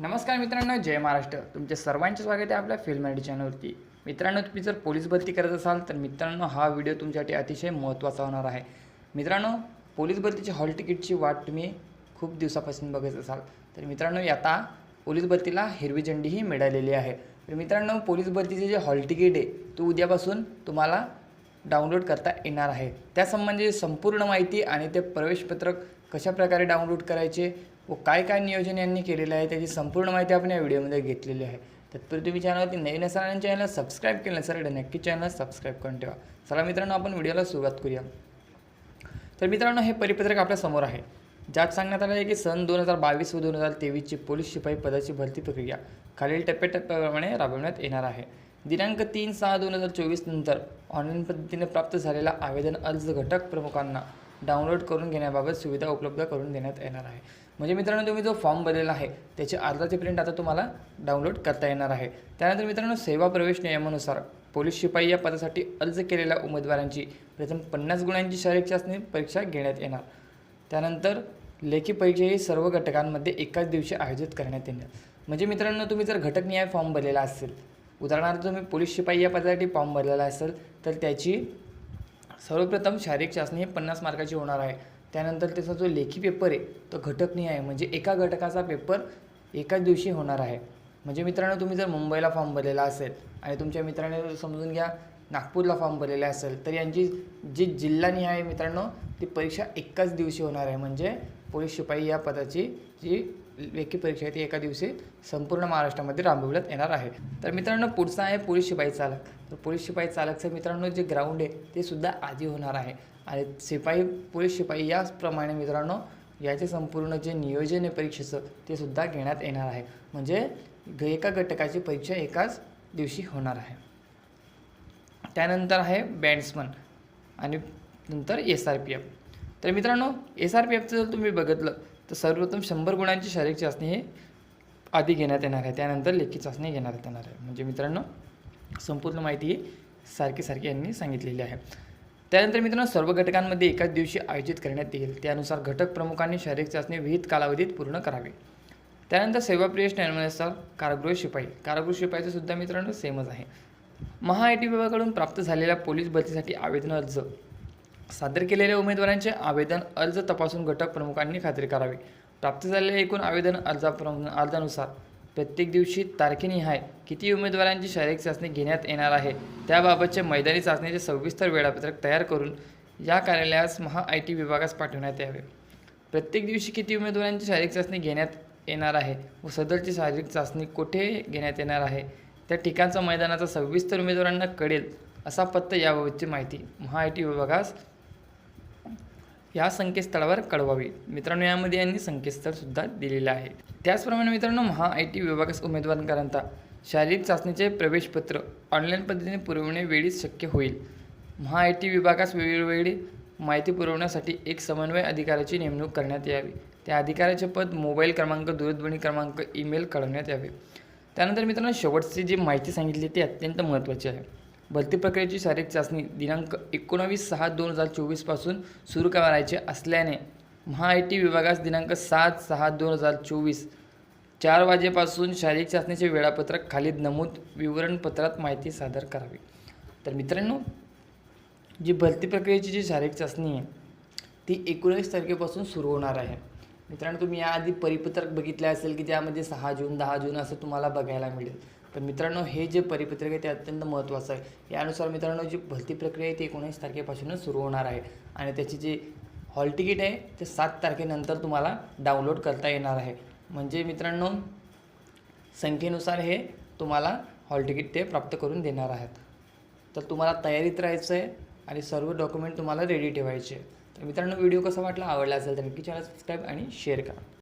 नमस्कार मित्रांनो जय महाराष्ट्र. तुमचे सर्वांचे स्वागत आहे आपल्या फिल्म आयडी चॅनलवरती मित्रांनो तुम्ही जर पोलीस भरती करत असाल तर मित्रांनो हा व्हिडिओ तुमच्यासाठी अतिशय महत्त्वाचा होणार आहे. मित्रांनो पोलीस भरतीची हॉल तिकीटची वाट तुम्ही खूप दिवसापासून बघत असाल. तर मित्रांनो आता पोलीस भरतीला हिरवी झेंडीही मिळालेली आहे. तर मित्रांनो पोलीस भरतीचे जे हॉल तिकीट आहे तो उद्यापासून तुम्हाला डाउनलोड करता येणार आहे. त्यासंबंधी संपूर्ण माहिती आणि ते प्रवेशपत्रक कशा प्रकारे डाउनलोड करायचे व काय काय नियोजन यांनी केलेलं आहे त्याची संपूर्ण माहिती आपण या व्हिडिओमध्ये घेतलेली आहे. तत्पूर्वी तुम्ही चॅनलवरती नवीन असाल आणि चॅनलला सबस्क्राईब केलं नसेल तर नक्की चॅनल सबस्क्राईब करून ठेवा. चला मित्रांनो आपण व्हिडिओला सुरुवात करूया. तर मित्रांनो हे परिपत्रक आपल्यासमोर आहे. ज्यात सांगण्यात आलं आहे की सन दोन हजार बावीस व दोन हजार तेवीसची पोलीस शिपाई पदाची भरती प्रक्रिया खालील टप्प्याटप्प्याप्रमाणे राबवण्यात येणार आहे. दिनांक तीन सहा दोन हजार चोवीस नंतर ऑनलाईन पद्धतीने प्राप्त झालेला आवेदन अर्ज घटक प्रमुखांना डाउनलोड करून घेण्याबाबत सुविधा उपलब्ध करून देण्यात येणार आहे. म्हणजे मित्रांनो तुम्ही जो फॉर्म भरलेला आहे त्याची अर्जाची प्रिंट आता तुम्हाला डाउनलोड करता येणार आहे. त्यानंतर मित्रांनो सेवा प्रवेश नियमानुसार पोलीस शिपाई या पदासाठी अर्ज केलेल्या उमेदवारांची प्रथम पन्नास गुणांची शारीरिक चाचणी परीक्षा घेण्यात येणार. त्यानंतर लेखी परीक्षा ही सर्व घटकांमध्ये एकाच दिवशी आयोजित करण्यात येणार. म्हणजे मित्रांनो तुम्ही जर घटकनिहाय फॉर्म भरलेला असेल उदाहरणार्थ तुम्ही पोलीस शिपाई या पदासाठी फॉर्म भरलेला असेल तर त्याची सर्वप्रथम शारीरिक चाचणी हे पन्नास मार्काची होणार आहे. त्यानंतर त्याचा जो लेखी पेपर आहे तो घटकनी आहे. म्हणजे एका घटकाचा पेपर एकाच दिवशी होणार आहे. म्हणजे मित्रांनो तुम्ही जर मुंबईला फॉर्म भरलेला असेल आणि तुमच्या मित्राने समजून घ्या नागपूरला फॉर्म भरलेला असेल तर यांची जी जिल्हानिहाय आहे मित्रांनो ती परीक्षा एकाच दिवशी होणार आहे. म्हणजे पोलीस शिपाई या पदाची जी लेखी परीक्षा आहे ती एका दिवशी संपूर्ण महाराष्ट्रामध्ये राबविण्यात येणार आहे. तर मित्रांनो पुढचा आहे पोलीस शिपाई चालक. तर पोलीस शिपाई चालकचं मित्रांनो जे ग्राउंड आहे ते सुद्धा आधी होणार आहे. आणि शिपाई पोलीस शिपाई याचप्रमाणे मित्रांनो याचे संपूर्ण जे नियोजन आहे परीक्षेचं ते सुद्धा घेण्यात येणार आहे. म्हणजे एका घटकाची परीक्षा एकाच दिवशी होणार आहे. त्यानंतर आहे बँड्समन आणि नंतर एस आर पी एफ तर मित्रांनो एस आर पी एफचं जर तुम्ही बघितलं तर सर्वप्रथम शंभर गुणांची शारीरिक चाचणी हे आधी घेण्यात येणार आहे. त्यानंतर लेखी चाचणी घेण्यात येणार आहे. म्हणजे मित्रांनो संपूर्ण माहिती ही सारखी सारखी यांनी सांगितलेली आहे. त्यानंतर मित्रांनो सर्व घटकांमध्ये एकाच दिवशी आयोजित करण्यात येईल. त्यानुसार घटक प्रमुखांनी शारीरिक चाचणी विहित कालावधीत पूर्ण करावी. त्यानंतर सेवा प्रियश नियमानुसार कारागृह शिपाई. कारागृह शिपाईचं सुद्धा मित्रांनो सेमच आहे. महा आय टी विभागाकडून प्राप्त झालेल्या पोलीस भरतीसाठी आवेदन अर्ज. सादर केलेल्या उमेदवारांचे आवेदन अर्ज तपासून घटक प्रमुखांनी खात्री करावी. प्राप्त झालेल्या एकूण आवेदन अर्जाप्रम अर्जानुसार प्रत्येक दिवशी तारखेनिहाय किती उमेदवारांची शारीरिक चाचणी घेण्यात येणार आहे त्याबाबतचे मैदानी चाचणीचे सविस्तर वेळापत्रक तयार करून या कार्यालयास महा आय टी विभागास पाठवण्यात यावे. प्रत्येक दिवशी किती उमेदवारांची शारीरिक चाचणी घेण्यात येणार आहे व सदरची शारीरिक चाचणी कुठे घेण्यात येणार आहे त्या ठिकाणचा मैदानाचा सविस्तर उमेदवारांना कळेल असा पत्ता याबाबतची माहिती महा आय टी विभागास या संकेतस्थळावर कळवावी. मित्रांनो यामध्ये यांनी संकेतस्थळसुद्धा दिलेलं आहे. त्याचप्रमाणे मित्रांनो महा आय टी विभागास उमेदवारांकरता शारीरिक चाचणीचे प्रवेशपत्र ऑनलाईन पद्धतीने पुरवणे वेळीच शक्य होईल. महा आय टी विभागास वेळोवेळी माहिती पुरवण्यासाठी एक समन्वय अधिकाऱ्याची नेमणूक करण्यात यावी. त्या अधिकाऱ्याचे पद मोबाईल क्रमांक दूरध्वनी क्रमांक ईमेल कळवण्यात यावे. त्यानंतर मित्रांनो शेवटची जी माहिती सांगितली ती अत्यंत महत्त्वाची आहे. भरती प्रक्रियेची शारीरिक चाचणी दिनांक एकोणावीस सहा दोन हजार चोवीसपासून सुरू करायची असल्याने महा आय टी विभागास दिनांक सात सहा दोन हजार चोवीस चार वाजेपासून शारीरिक चाचणीचे वेळापत्रक खाली नमूद विवरणपत्रात माहिती सादर करावी. तर मित्रांनो जी भरती प्रक्रियेची जी शारीरिक चाचणी आहे ती एकोणीस तारखेपासून सुरू होणार आहे. मित्रांनो तुम्ही याआधी परिपत्रक बघितलं असेल की त्यामध्ये सहा जून दहा जून असं तुम्हाला बघायला मिळेल. तर मित्रांनो हे जे परिपत्रक आहे ते अत्यंत महत्त्वाचं आहे. यानुसार मित्रांनो जी भरती प्रक्रिया आहे ती एकोणीस तारखेपासूनच सुरू होणार आहे. आणि त्याची जी हॉल तिकीट आहे ते सात तारखेनंतर तुम्हाला डाउनलोड करता येणार आहे. म्हणजे मित्रांनो संख्येनुसार हे तुम्हाला हॉल तिकीट ते प्राप्त करून देणार आहेत. तर तुम्हाला तयारीत राहायचं आहे आणि सर्व डॉक्युमेंट तुम्हाला रेडी ठेवायचे तर मित्रांनो व्हिडिओ कसा वाटला आवडला असेल तर नक्की चॅनल सबस्क्राईब आणि शेअर करा.